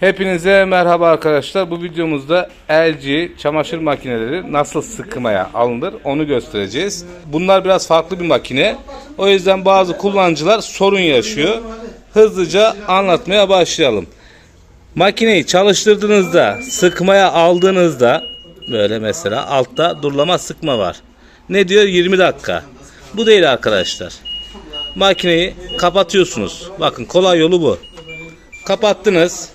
Hepinize merhaba arkadaşlar. Bu videomuzda LG çamaşır makineleri nasıl sıkmaya alınır onu göstereceğiz. Bunlar biraz farklı bir makine. O yüzden bazı kullanıcılar sorun yaşıyor. Hızlıca anlatmaya başlayalım. Makineyi çalıştırdığınızda, sıkmaya aldığınızda böyle mesela altta durulama sıkma var. Ne diyor? 20 dakika. Bu değil arkadaşlar. Makineyi kapatıyorsunuz. Bakın kolay yolu bu. Kapattınız.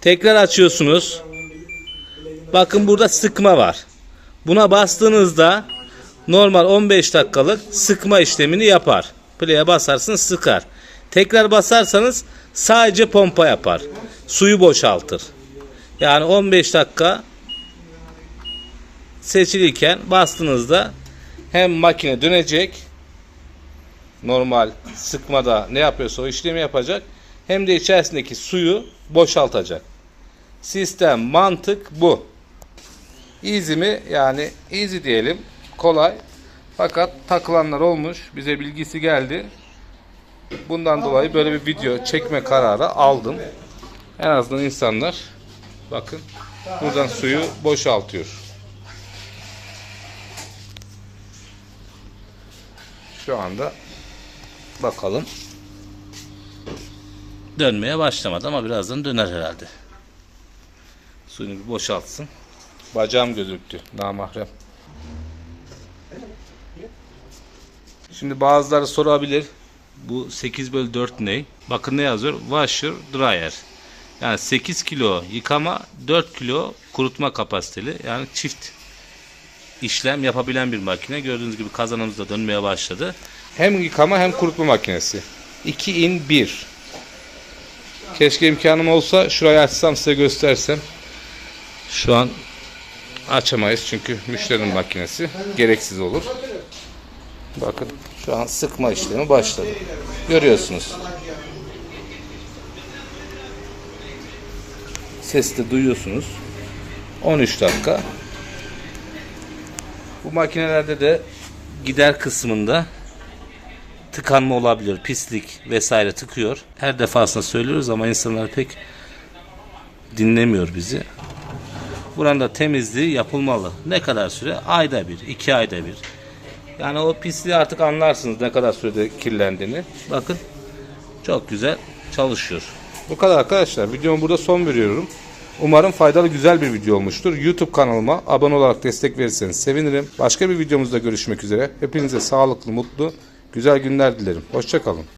Tekrar açıyorsunuz. Bakın burada sıkma var. Buna bastığınızda normal 15 dakikalık sıkma işlemini yapar. Play'e basarsınız sıkar. Tekrar basarsanız sadece pompa yapar. Suyu boşaltır. Yani 15 dakika seçilirken bastığınızda hem makine dönecek normal sıkmada ne yapıyorsa o işlemi yapacak hem de içerisindeki suyu boşaltacak. Sistem mantık bu. Easy mi? Yani easy diyelim. Kolay. Fakat takılanlar olmuş. Bize bilgisi geldi. Bundan dolayı böyle bir video çekme kararı aldım. En azından insanlar bakın buradan suyu boşaltıyor. Şu anda bakalım. Dönmeye başlamadı ama birazdan döner herhalde. Suyunu bir boşaltsın. Bacağım gözüktü. Namahrem. Şimdi bazıları sorabilir. Bu 8 bölü 4 ne? Bakın ne yazıyor? Washer dryer. Yani 8 kilo yıkama 4 kilo kurutma kapasiteli. Yani çift işlem yapabilen bir makine. Gördüğünüz gibi kazanımız da dönmeye başladı. Hem yıkama hem kurutma makinesi. 2 in 1. Keşke imkanım olsa şurayı açsam size göstersem. Şu an açamayız çünkü müşterinin makinesi gereksiz olur. Bakın şu an sıkma işlemi başladı. Görüyorsunuz. Sesi de duyuyorsunuz. 13 dakika. Bu makinelerde de gider kısmında tıkanma olabilir. Pislik vesaire tıkıyor. Her defasında söylüyoruz ama insanlar pek dinlemiyor bizi. Buranın da temizliği yapılmalı. Ne kadar süre? Ayda bir, iki ayda bir. Yani o pisliği artık anlarsınız ne kadar sürede kirlendiğini. Bakın çok güzel çalışıyor. Bu kadar arkadaşlar. Videomu burada son veriyorum. Umarım faydalı güzel bir video olmuştur. YouTube kanalıma abone olarak destek verirseniz sevinirim. Başka bir videomuzda görüşmek üzere. Hepinize sağlıklı, mutlu, güzel günler dilerim. Hoşçakalın.